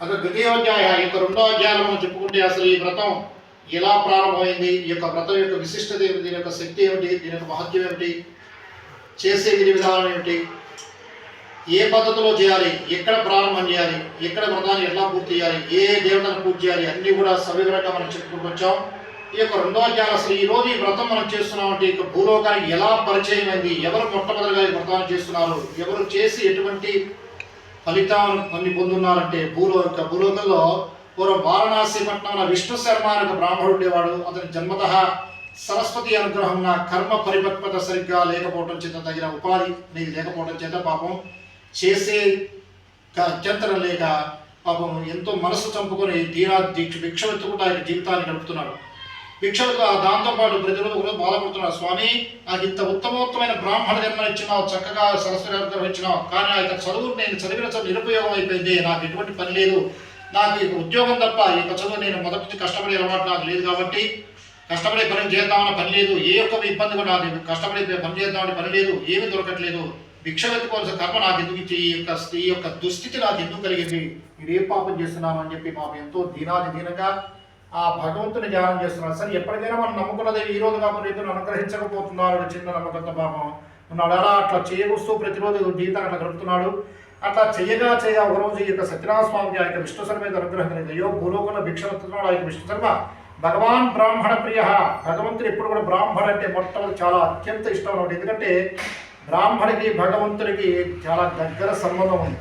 అసలు ద్వితీయోధ్యాయ ఈ యొక్క రెండో అధ్యాయంలో మనం చెప్పుకుంటే అసలు ఈ వ్రతం ఎలా ప్రారంభమైంది? ఈ యొక్క వ్రతం యొక్క విశిష్టత ఏమిటి? దీని యొక్క శక్తి ఏమిటి? దీని యొక్క మహత్యం ఏమిటి? చేసే విధి విధానం ఏమిటి? ఏ పద్ధతిలో చేయాలి? ఎక్కడ ప్రారంభం చేయాలి? ఎక్కడ వ్రతాన్ని ఎట్లా పూర్తి చేయాలి? ఏ దేవతను పూజ చేయాలి? అన్నీ కూడా సవివరంగా మనం చెప్పుకుంటూ వచ్చాం. ఈ యొక్క రెండో అధ్యాయం అసలు ఈ రోజు ఈ వ్రతం మనం చేస్తున్నాం అంటే ఈ యొక్క భూలోకానికి ఎలా పరిచయం అయింది ఎవరు మొట్టమొదటిగా ఈ వ్రతాన్ని చేస్తున్నారు? ఎవరు చేసి ఎటువంటి ఫలితాలను పొంది పొందున్నారంటే భూలో యొక్క భూలోకంలో పూర్వం వారణాసి పట్టణాన విష్ణు శర్మ అనే బ్రాహ్మణుడు ఉండేవాడు. అతని జన్మత సరస్వతి అనుగ్రహం నా కర్మ పరిపక్వత సరిగ్గా లేకపోవడం చేత తగిన ఉపాధి నీకు లేకపోవడం చేత పాపం చేసే అత్యంతరం లేక పాపం ఎంతో మనసు చంపుకొని తీరా దీక్ష భిక్ష వెతుకుంటూ ఆయన జీవితాన్ని గడుపుతున్నాడు. భిక్షలకు దాంతోపాటు ప్రతిరోజు కూడా బాధపడుతున్నాడు స్వామి నాకు ఇంత ఉత్తమోత్తమైన బ్రాహ్మణ జన్మ ఇచ్చినావు చక్కగా సరస్వతి అనుగ్రహం ఇచ్చినావు కానీ ఆ యొక్క చదువు నేను చదివిన చదువు నిరుపయోగం అయిపోయింది. నాకు ఎటువంటి పని లేదు. నాకు ఉద్యోగం తప్ప ఈ యొక్క చదువు నేను మొదటి నుంచి కష్టపడే అలవాటు నాకు లేదు కాబట్టి కష్టపడే పని చేద్దామన్న పని లేదు. ఏ ఒక్క ఇబ్బంది కూడా నాకు కష్టపడే పని చేద్దామని పని లేదు. ఏమీ దొరకట్లేదు. భిక్ష వెతుకోవాల్సిన కర్మ నాకు ఎందుకు ఈ యొక్క ఈ యొక్క దుస్థితి నాకు ఎందుకు కలిగింది? మీరు ఏ పాపం చేస్తున్నాను అని చెప్పి మాకు ఎంతో దీనాది దీనంగా ఆ భగవంతుని ధ్యానం చేస్తున్నాడు సరే ఎప్పటికైనా మనం నమ్ముకున్నది ఈ రోజు కాకుండా రేపు అనుగ్రహించకపోతున్నారు చిన్న నమ్మకంతో పాపం ఉన్నాడు. అలా అట్లా చేయవస్తూ ప్రతిరోజు జీవితాన్ని అట్లా గడుపుతున్నాడు. అట్లా చేయగా చేయ ఒక రోజు ఈ యొక్క సత్యనారాయణ స్వామికి ఆ యొక్క విష్ణు శర్మ మీద అనుగ్రహం కలిగింది. అయ్యో భూలోకంలో భిక్ష ఆ యొక్క విష్ణు శర్మ. భగవాన్ బ్రాహ్మణ ప్రియ. భగవంతుడు ఎప్పుడు కూడా బ్రాహ్మణ అంటే మొట్టమొదటి చాలా అత్యంత ఇష్టం అన్నమాట. ఎందుకంటే బ్రాహ్మణికి భగవంతుడికి చాలా దగ్గర సంబంధం ఉంది.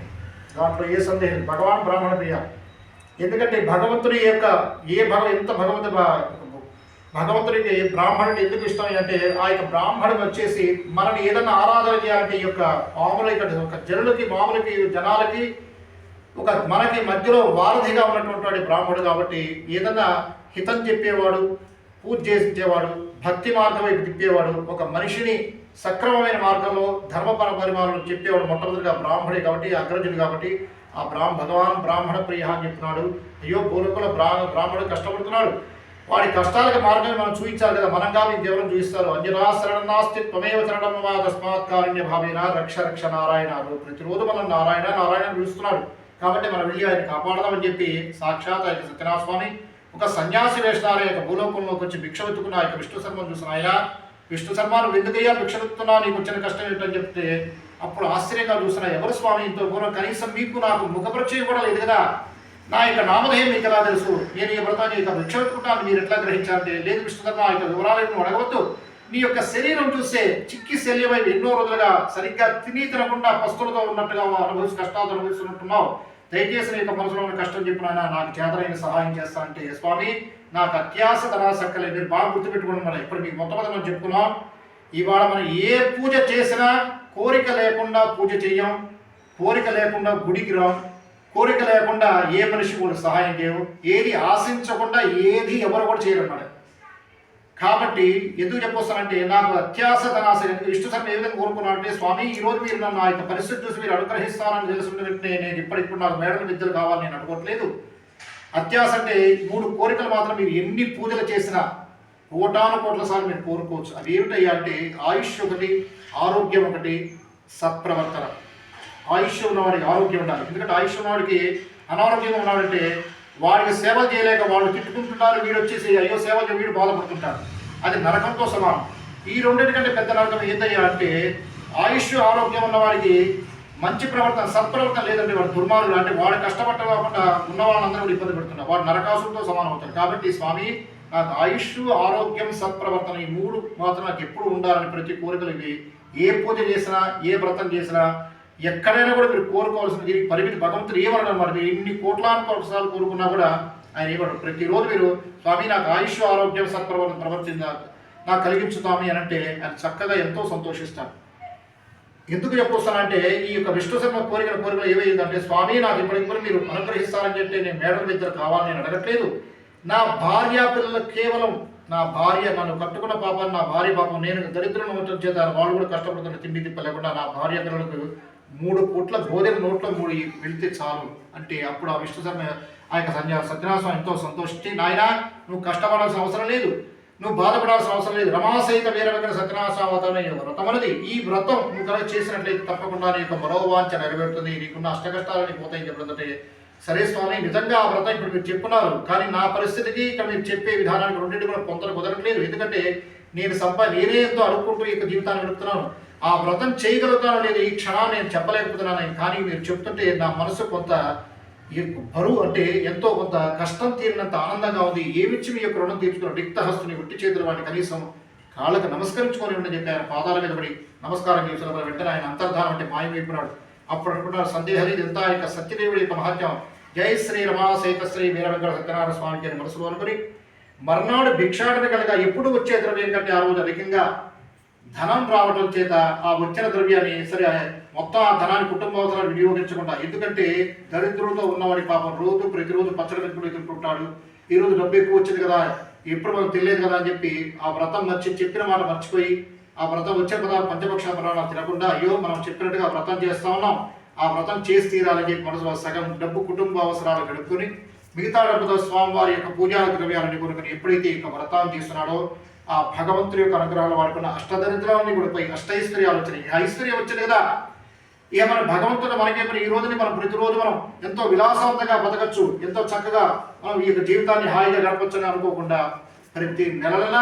దాంట్లో ఏ సందేహం భగవాన్ బ్రాహ్మణ ప్రియ. ఎందుకంటే భగవంతుడి యొక్క ఏ భగ ఎంత భగవంతు భగవంతుడికి బ్రాహ్మణుడు ఎందుకు ఇష్టం అంటే ఆ యొక్క బ్రాహ్మణుడు వచ్చేసి మనని ఏదైనా ఆరాధన చేయాలంటే ఈ యొక్క మామూలు ఇక్కడ ఒక జనులకి మామూలుకి జనాలకి ఒక మనకి మధ్యలో వారధిగా ఉన్నటువంటి బ్రాహ్మణుడు కాబట్టి ఏదన్నా హితం చెప్పేవాడు పూజ చేసేవాడు భక్తి మార్గం వైపు తిప్పేవాడు ఒక మనిషిని సక్రమమైన మార్గంలో ధర్మపర పరిమాణం చెప్పేవాడు మొట్టమొదటిగా బ్రాహ్మణుడు కాబట్టి అగ్రజుడు కాబట్టి ఆ బ్రాహ్మ భగవాన్ బ్రాహ్మణ ప్రియ అని చెప్తున్నాడు అయ్యో పూర్వకుల బ్రా బ్రాహ్మణుడు కష్టపడుతున్నాడు. వాడి కష్టాలకు మార్గం మనం చూపించాలి కదా. మనంగా మీకు దేవుడు చూపిస్తారు. అంజనా శరణం నాస్తి త్వమేవ శరణం మా తస్మాత్ కారుణ్య భావేన రక్ష రక్ష నారాయణ ప్రతిరోజు మనం నారాయణ నారాయణ పిలుస్తున్నాడు కాబట్టి మనం వెళ్ళి ఆయన కాపాడదామని చెప్పి సాక్షాత్ ఆయన యొక్క స్వామి ఒక సన్యాసి వేషధార యొక్క భూలోకంలోకి వచ్చి భిక్ష వెతుకున్న ఆ యొక్క విష్ణు శర్మను చూసిన ఆయన విష్ణు శర్మను ఎందుకయ్యా భిక్ష వెతుకుతున్నావు నీకు వచ్చిన కష్టం ఏంటని చెప్తే అప్పుడు ఆశ్చర్యంగా చూసిన ఎవరు స్వామి ఇంతో పూర్వం కనీసం మీకు నాకు ముఖపరిచయం కూడా లేదు కదా? నా యొక్క నామధేయం మీకు ఎలా తెలుసు? నేను ఈ వ్రతాన్ని యొక్క భిక్ష మీరు ఎట్లా గ్రహించాలంటే లేదు విష్ణుధర్మ ఆ యొక్క వివరాలను అడగవద్దు. నీ యొక్క శరీరం చూస్తే చిక్కి శల్యమై ఎన్నో రోజులుగా సరిగ్గా తిని తినకుండా పస్తులతో ఉన్నట్టుగా అనుభవిస్తూ కష్టాలు అనుభవిస్తున్నట్టున్నావు. దయచేసి నీ యొక్క మనసులో ఉన్న కష్టం చెప్పిన నాకు చేతనైన సహాయం చేస్తానంటే స్వామి నాకు అత్యాస తరాసక్కలే మీరు బాగా గుర్తుపెట్టుకోండి మనం ఇప్పుడు మీకు మొట్టమొదటి మనం చెప్పుకున్నాం ఇవాళ మనం ఏ పూజ చేసినా కోరిక లేకుండా పూజ చెయ్యం కోరిక లేకుండా గుడికి రాం కోరిక లేకుండా ఏ మనిషి కూడా సహాయం చేయవు ఏది ఆశించకుండా ఏది ఎవరు కూడా చేయరన్నమాట. కాబట్టి ఎందుకు చెప్పొస్తానంటే నాకు అత్యాస ధనాశ ఇష్ట సమయం ఏ విధంగా కోరుకున్నానంటే స్వామి ఈ మీరు నన్ను ఆ యొక్క పరిస్థితి చూసి మీరు అనుగ్రహిస్తానని తెలుసుకున్న వెంటనే నేను ఇప్పటిప్పుడు నాకు మేడల విద్యలు కావాలని నేను అనుకోవట్లేదు. అత్యాస అంటే మూడు కోరికలు మాత్రం మీరు ఎన్ని పూజలు చేసినా కోటాను కోట్ల సార్లు మీరు కోరుకోవచ్చు. అవి ఏమిటయ్యా అంటే ఆయుష్ ఒకటి ఆరోగ్యం ఒకటి సత్ప్రవర్తన. ఆయుష్ ఉన్నవాడికి ఆరోగ్యం ఉండాలి. ఎందుకంటే ఆయుష్ ఉన్నవాడికి అనారోగ్యంగా ఉన్నాడంటే వాడికి సేవలు చేయలేక వాళ్ళు తిట్టుకుంటున్నారు వీడు వచ్చేసి అయ్యో సేవలు చేయ- వీడు బాధపడుతుంటారు అది నరకంతో సమానం. ఈ రెండింటికంటే పెద్ద నరకం ఏంటయ్యా అంటే ఆయుష్ ఆరోగ్యం ఉన్నవాడికి మంచి ప్రవర్తన సత్ప్రవర్తన లేదంటే వాడు దుర్మార్గుడు. అంటే వాడు కష్టపడకుండా కాకుండా ఉన్న వాళ్ళందరూ ఇబ్బంది పెడుతున్నారు. వాడు నరకాసులతో సమానం అవుతారు కాబట్టి స్వామి నాకు ఆయుష్ ఆరోగ్యం సత్ప్రవర్తన ఈ మూడు మాత్రం నాకు ఎప్పుడు ఉండాలని ప్రతి కోరికలు ఇవి. ఏ పూజ చేసినా ఏ వ్రతం చేసినా ఎక్కడైనా కూడా మీరు కోరుకోవాల్సిన దీనికి పరిమితి భగవంతుడు ఏమన్నాడు అన్నమాట మీరు ఇన్ని కోట్లానికి ఒకసారి కోరుకున్నా కూడా ఆయన ఏమన్నాడు ప్రతిరోజు మీరు స్వామి నాకు ఆయుష్ ఆరోగ్యం సత్ప్రవర్తన ప్రవర్తిందా? నాకు కలిగించుతామి అని అంటే ఆయన చక్కగా ఎంతో సంతోషిస్తాను ఎందుకు చెప్పొస్తానంటే ఈ యొక్క విష్ణు శర్మ కోరికల కోరికలు ఏవైందంటే స్వామి నాకు ఇప్పటికి కూడా మీరు అనుగ్రహిస్తారని చెప్తే నేను మేడం ఇద్దరు కావాలని నేను అడగట్లేదు. నా భార్య పిల్లలు కేవలం నా భార్య నన్ను కట్టుకున్న పాపం నా భార్య పాపం నేను దరిద్రం ఉండటం చేత వాళ్ళు కూడా కష్టపడుతున్న తిండి తిప్ప లేకుండా నా భార్య పిల్లలకు మూడు పూట్ల గోధుమ నోట్లో మూడు వెళితే చాలు అంటే అప్పుడు ఆ విష్ణు శర్మ ఆ యొక్క సన్యా సత్యనాశం ఎంతో సంతోషించి నాయన నువ్వు కష్టపడాల్సిన అవసరం లేదు. నువ్వు బాధపడాల్సిన అవసరం లేదు. రమాసహిత వీరవగ్ర సత్యనాశావతమే వ్రతం అనేది. ఈ వ్రతం నువ్వు కనుక చేసినట్లయితే తప్పకుండా నీ యొక్క మనోవాంఛ నెరవేరుతుంది. నీకున్న అష్టకష్టాలని పోతాయి. చెప్పడంటే సరే స్వామి నిజంగా ఆ వ్రతం ఇప్పుడు మీరు చెప్పున్నారు. కానీ నా పరిస్థితికి ఇక్కడ మీరు చెప్పే విధానానికి రెండింటి కూడా పొంతలు కుదరట్లేదు. ఎందుకంటే నేను సంపా నేనే ఎంతో అనుకుంటూ ఈ జీవితాన్ని గడుపుతున్నాను. ఆ వ్రతం చేయగలుగుతానో లేదు ఈ క్షణాన్ని నేను చెప్పలేకపోతున్నాను కానీ మీరు చెప్తుంటే నా మనసు కొంత బరువు అంటే ఎంతో కొంత కష్టం తీరినంత ఆనందంగా ఉంది. ఏమిచ్చి మీ యొక్క రుణం తీర్చుకున్న రిక్తహస్తుని ఉట్టి చేతులు వాడిని కనీసం కాళ్ళకు నమస్కరించుకొని ఉండని చెప్పి ఆయన పాదాల మీద పడి నమస్కారం చేసిన వెంటనే ఆయన అంతర్ధానం అంటే మాయమైపోయినాడు అప్పుడు అనుకున్నారు సందేహం ఇది ఎంత యొక్క సత్యదేవుడి యొక్క మహత్యం జై శ్రీ రమా శ్రీ వీరవెంకట సత్యనారాయణ స్వామికి అని మనసులో అనుకుని మర్నాడు భిక్షాటన కనుక ఎప్పుడు వచ్చే ద్రవ్యం కంటే ఆ రోజు అధికంగా ధనం రావడం చేత ఆ వచ్చిన ద్రవ్యాన్ని సరే మొత్తం ఆ ధనాన్ని కుటుంబ అవసరాలు వినియోగించకుండా ఎందుకంటే దరిద్రులతో ఉన్నవాడి పాపం రోజు ప్రతిరోజు పచ్చడి పెట్టుకుని ఎదుర్కొంటాడు ఈ రోజు డబ్బు ఎక్కువ వచ్చింది కదా ఎప్పుడు మనకు తెలియదు కదా అని చెప్పి ఆ వ్రతం మర్చి చెప్పిన మాట మర్చిపోయి ఆ వ్రతం వచ్చే పద పంచపక్ష పురాణాలు తినకుండా అయ్యో మనం చెప్పినట్టుగా వ్రతం చేస్తా ఉన్నాం. ఆ వ్రతం చేసి తీరాలని చెప్పి మనసులో సగం డబ్బు కుటుంబ అవసరాలు గడుపుకొని మిగతా డబ్బుతో స్వామివారి యొక్క పూజా ద్రవ్యాలని కొనుక్కొని ఎప్పుడైతే ఈ యొక్క వ్రతాన్ని చేస్తున్నాడో ఆ భగవంతుడి యొక్క అనుగ్రహాలు వాడుకున్న అష్టదరిద్రాన్ని కూడా పోయి అష్టైశ్వర్యాలు వచ్చినాయి. ఆ ఐశ్వర్యం వచ్చింది కదా ఏమైనా భగవంతుడు మనకేమైనా ఈ రోజుని మనం ప్రతిరోజు మనం ఎంతో విలాసవంతంగా బతకచ్చు ఎంతో చక్కగా మనం ఈ యొక్క జీవితాన్ని హాయిగా గడపచ్చు అని అనుకోకుండా ప్రతి నెల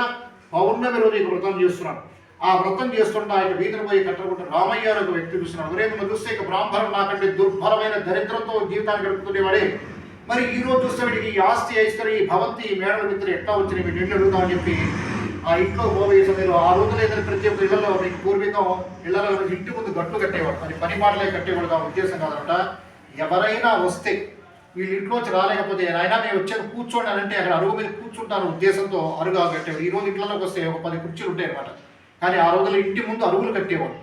పౌర్ణమి రోజు ఈ వ్రతం చేస్తున్నాం. ఆ వ్రతం చేస్తుంటే ఆయన వీధిని పోయి కట్టకుండా రామయ్య అనే ఒక వ్యక్తి చూస్తున్నాడు. ఒరే నువ్వు చూస్తే ఇక బ్రాహ్మణుడు నాకంటే దుర్భరమైన దరిద్రంతో జీవితాన్ని గడుపుతుండేవాడే మరి ఈ రోజు చూస్తే వీడికి ఈ ఆస్తి ఐశ్వర్య ఈ భవంతి ఈ మేడల మిత్రులు ఎట్లా వచ్చినాయి వీడిని నిన్ను అడుగుతామని చెప్పి ఆ ఇంట్లో పోయే సమయంలో ఆ రోజులు ఏదైనా ప్రతి ఒక్క ఇళ్ళలో మీకు పూర్వీకం ఇళ్ళలో ఇంటి ముందు గట్టు కట్టేవాడు. అది పని మాటలే కట్టేవాడు కాదు ఉద్దేశం కాదనమాట ఎవరైనా వస్తే వీళ్ళు ఇంట్లోంచి రాలేకపోతే ఆయన మేము వచ్చాను కూర్చోండి అని అంటే అక్కడ అరుగు మీద కూర్చుంటాను ఉద్దేశంతో అరుగా కట్టేవాడు ఈ రోజు ఇంట్లోకి వస్తే ఒక పది కుర్చీలు ఉంటాయి అనమాట కానీ ఆ రోజుల్లో ఇంటి ముందు అరుగులు కట్టేవాడు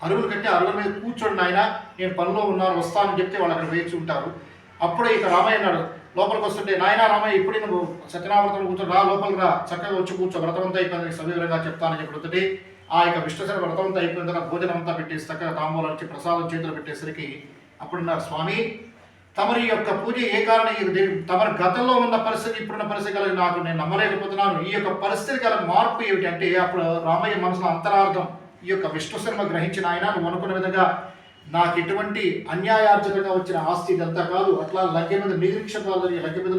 అరుగులు కట్టి అరుగుల మీద కూర్చోండి నాయన నేను పనిలో ఉన్నాను వస్తానని చెప్తే వాళ్ళు అక్కడ వేచి ఉంటారు. అప్పుడే ఇక రామయ్య అన్నాడు లోపలికి వస్తుంటే నాయన రామయ్య ఇప్పుడు నువ్వు సత్యనామృతం కూర్చో రా లోపలికి రా చక్కగా వచ్చి కూర్చో వ్రతమంతా అయిపోయింది సవివరంగా చెప్తానని చెప్తుంటే ఆ యొక్క విష్ణుసరి వ్రతమంతా అయిపోయిన తర్వాత భోజనం అంతా పెట్టేసి చక్కగా తాంబూలం వచ్చి ప్రసాదం చేతులు పెట్టేసరికి అప్పుడున్నారు స్వామి తమరి యొక్క పూజ ఏ కారణం తమరి గతంలో ఉన్న పరిస్థితి ఇప్పుడున్న పరిస్థితి కలిగి నాకు నేను నమ్మలేకపోతున్నాను. ఈ యొక్క పరిస్థితి గల మార్పు ఏమిటి అంటే అప్పుడు రామయ్య మనసులో అంతరార్థం ఈ యొక్క విష్ణు శర్మ గ్రహించిన ఆయన నువ్వు అనుకున్న విధంగా నాకు ఎటువంటి అన్యాయార్జకంగా వచ్చిన ఆస్తి ఇదంతా కాదు. అట్లా లగ్గ మీద నిరీక్షకులు లగ్గ మీద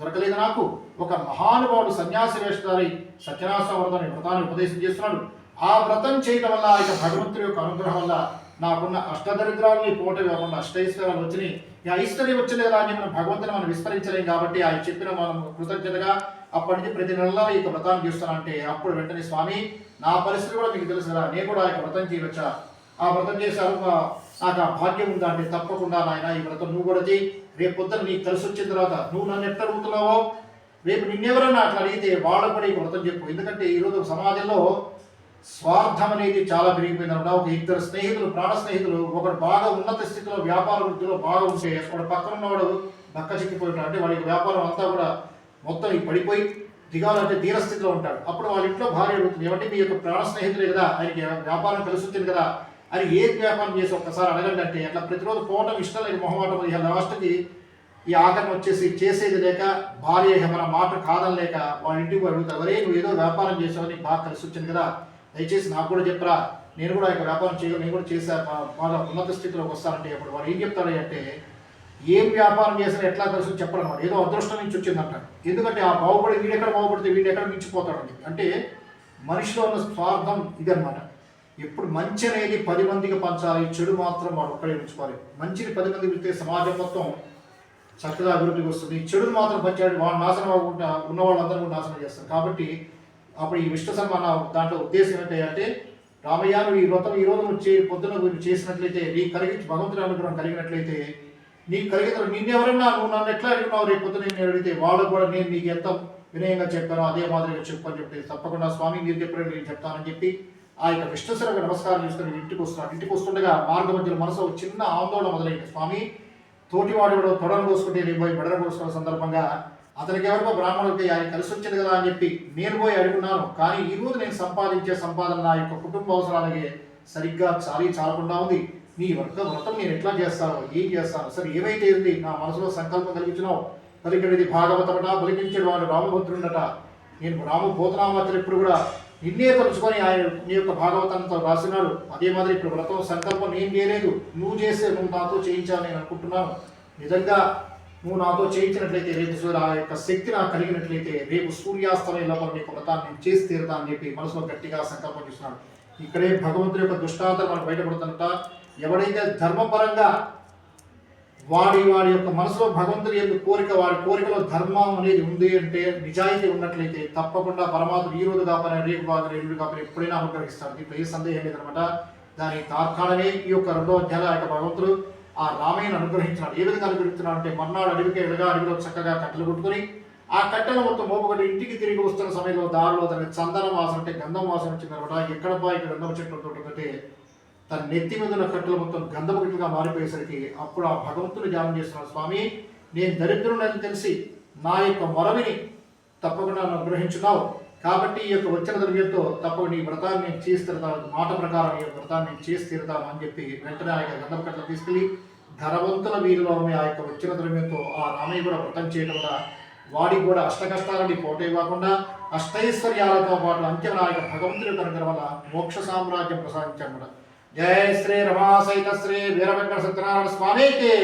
దొరకలేదు నాకు. ఒక మహానుభావుడు సన్యాసి వేషధారి సత్యనాశ వ్రతాన్ని వ్రతాన్ని ఉపదేశం చేస్తున్నాడు. ఆ వ్రతం చేయడం వల్ల ఇక భగవంతుడి యొక్క అనుగ్రహం వల్ల నాకున్న అష్టదరిద్రాలని పోట కాకుండా అష్టైశ్వర్యాలు వచ్చినాయి. ఈ ఐశ్వర్యం వచ్చింది కదా అని భగవంతుని మనం విస్మరించలేం కాబట్టి ఆయన చెప్పిన మనం కృతజ్ఞతగా అప్పటి నుంచి ప్రతి నెలలో ఈ యొక్క వ్రతాన్ని చేస్తానంటే అప్పుడు వెంటనే స్వామి నా పరిస్థితి కూడా మీకు తెలుసు కదా నేను కూడా ఆ యొక్క వ్రతం చేయవచ్చా? ఆ వ్రతం చేశారు నాకు ఆ భాగ్యం ఉందా అంటే తప్పకుండా నాయన ఈ వ్రతం నువ్వు కూడా చేయి. రేపు పొద్దున నీకు కలిసి వచ్చిన తర్వాత నువ్వు నన్ను ఎట్లా అడుగుతున్నావో? రేపు నిన్నెవరన్నా అట్లా అడిగితే వాళ్ళకు కూడా ఈ వ్రతం చెప్పు. ఎందుకంటే ఈరోజు సమాజంలో స్వార్థం అనేది చాలా పెరిగిపోయింది అనమాట ఒక ఇద్దరు స్నేహితులు ప్రాణ స్నేహితులు ఒకడు బాగా ఉన్నత స్థితిలో వ్యాపార వృద్ధిలో బాగా ఉంటే వాడు పక్కన ఉన్నవాడు బక్క చిక్కిపోయి అంటే వాడికి వ్యాపారం అంతా కూడా మొత్తం పడిపోయి దిగాలంటే ధీరస్థితిలో ఉంటాడు. అప్పుడు వాళ్ళ ఇంట్లో భార్య అడుగుతుంది ఏమంటే మీ యొక్క ప్రాణ స్నేహితులే కదా ఆయనకి వ్యాపారం కలిసి కదా అని ఏది వ్యాపారం చేసి ఒక్కసారి అడగండి అంటే అట్లా ప్రతిరోజు పోవటం ఇష్టం లేని మొహమాటం ఇక లాస్ట్కి ఈ ఆఖరణ వచ్చేసి చేసేది లేక భార్య మన మాట కాదని లేక వాళ్ళ ఇంటికి అడుగుతారు అరే నువ్వు ఏదో వ్యాపారం చేసావని బాగా కలిసి వచ్చింది కదా దయచేసి నాకు కూడా చెప్పరా నేను కూడా ఇక వ్యాపారం చేయగలను నేను కూడా చేసా బా- బాగా ఉన్నత స్థితిలోకి వస్తానంటే అప్పుడు వాడు ఏం చెప్తాడు అంటే ఏం వ్యాపారం చేసినా ఎట్లా తెలుసు చెప్పడం ఏదో అదృష్టం నుంచి వచ్చిందంట. ఎందుకంటే ఆ బాగుపడి వీడెక్కడ బాగుపడితే వీడు ఎక్కడ మించిపోతాడు అంటే మనిషిలో ఉన్న స్వార్థం ఇదన్నమాట. ఎప్పుడు మంచి అనేది పది మందికి పంచాలి చెడు మాత్రం వాడు ఒక్కడే ఉంచుకోవాలి మంచిని పది మందికి పెడితే సమాజం మొత్తం చక్కగా అభివృద్ధికి వస్తుంది. చెడును మాత్రం పంచాడు వాడు నాశనం అవ్వకుండా ఉన్న వాళ్ళందరూ కూడా నాశనం చేస్తారు. కాబట్టి అప్పుడు ఈ విష్ణు సన్మాన దాంట్లో ఉద్దేశం ఏంటంటే అంటే రామయ్య నువ్వు ఈ వ్రతం ఈ రోజు నువ్వు చే పొద్దున నువ్వు చేసినట్లయితే నీకు కలిగించి భగవంతుని అనుగ్రహం కలిగినట్లయితే నీకు కలిగిన నిన్నెవరన్నా నువ్వు నన్ను ఎట్లా అడిగినావు రేపు పొద్దున నేను అడిగితే వాళ్ళు కూడా నేను నీకు ఎంత వినయంగా చెప్పానో అదే మాదిరిగా చెప్పని చెప్తే తప్పకుండా స్వామి మీరు చెప్పినట్టు నేను చెప్తానని చెప్పి ఆ యొక్క విష్ణుశ్వరకు నమస్కారం చేసుకుని ఇంటికి వస్తున్నాడు ఇంటికి వస్తుండగా మార్గ మధ్యలో మనసు ఒక చిన్న ఆందోళన మొదలైంది. స్వామి తోటివాడు కూడా తొడను కోసుకుంటే రేపు పోయి బెడర కోసుకున్న సందర్భంగా అతనికి ఎవరికో బ్రాహ్మణులకి ఆయన కలిసి వచ్చింది కదా అని చెప్పి నేను పోయి అడుగున్నాను. కానీ ఈ రోజు నేను సంపాదించే సంపాదన నా యొక్క కుటుంబ అవసరాలకి సరిగ్గా చాలీ చాలకుండా ఉంది. నీ వర్గ వ్రతం నేను ఎట్లా చేస్తాను? ఏం చేస్తాను? సరే ఏమైతే ఉంది నా మనసులో సంకల్పం కలిగించినావు. పలికినది భాగవతమట పలికించిన వాడు రామభద్రుడట. నేను రామ పోతనామాత్రం ఇప్పుడు కూడా నిన్నే తలుచుకొని ఆయన నీ యొక్క భాగవతంతో రాసినాడు. అదే మాదిరి ఇప్పుడు వ్రతం సంకల్పం నేను చేయలేదు. నువ్వు చేస్తే నువ్వు నాతో చేయించాలని నేను అనుకుంటున్నాను. నిజంగా నువ్వు నాతో చేయించినట్లయితే రేపు సూర్య ఆ యొక్క శక్తి నాకు కలిగినట్లయితే రేపు సూర్యాస్తమయం లోపల నీకు వ్రతాన్ని నేను చేసి తీరుతా అని చెప్పి మనసులో గట్టిగా సంకల్పం చేస్తున్నాడు. ఇక్కడే భగవంతుడి యొక్క దుష్టాంతం మనకు బయటపడుతుంట ఎవడైతే ధర్మపరంగా వాడి వాడి యొక్క మనసులో భగవంతుడి యొక్క కోరిక వాడి కోరికలో ధర్మం అనేది ఉంది అంటే నిజాయితీ ఉన్నట్లయితే తప్పకుండా పరమాత్మ ఈ రోజు కాపని రేపు కాపని ఎల్లుడు కాపని ఎప్పుడైనా అనుగ్రహిస్తాడు. దీంట్లో ఏ సందేహం లేదనమాట. దాని తార్కాణమే ఈ యొక్క రెండో అధ్యాయ యొక్క భగవంతుడు ఆ రామయ్యను అనుగ్రహించినాడు ఏ విధంగా అనుగ్రహించినాడు అంటే మర్నాడు అడవికి వెళ్ళగా అడవిలో చక్కగా కట్టెలు కొట్టుకొని ఆ కట్టెలు మొత్తం మోపగొట్టి ఇంటికి తిరిగి వస్తున్న సమయంలో దారిలో తనకి చందనం వాసన అంటే గంధం వాసన వచ్చిందనమాట ఎక్కడ బా ఇక్కడ గంధం చెట్లు ఉంటుందంటే తన నెత్తి మీద ఉన్న కట్టెలు మొత్తం గంధపు మారిపోయేసరికి అప్పుడు ఆ భగవంతుడు ధ్యానం చేస్తున్నాడు. స్వామి నేను దరిద్రుడని తెలిసి నా యొక్క మరవిని తప్పకుండా అనుగ్రహించున్నావు. కాబట్టి ఈ యొక్క వచ్చిన ద్రవ్యంతో తప్పక నీ వ్రతాన్ని నేను చేసి తీరుతాను మాట ప్రకారం ఈ యొక్క వ్రతాన్ని నేను చేసి తీరుతాను అని చెప్పి వెంటనే ఆ యొక్క గంధపు తీసుకెళ్ళి ధనవంతుల వీధిలో ఆ యొక్క వచ్చిన ద్రవ్యంతో ఆ రామయ్య కూడా వ్రతం చేయడం వల్ల వాడికి కూడా అష్ట కష్టాలని పోటే కాకుండా అష్టైశ్వర్యాలతో పాటు అంత్యం ఆ యొక్క భగవంతుడి యొక్క వల్ల మోక్ష సామ్రాజ్యం ప్రసాదించాడు జయ శ్రీ రమాసైత శ్రీ వీర వెంకట సత్యనారాయణ స్వామికి!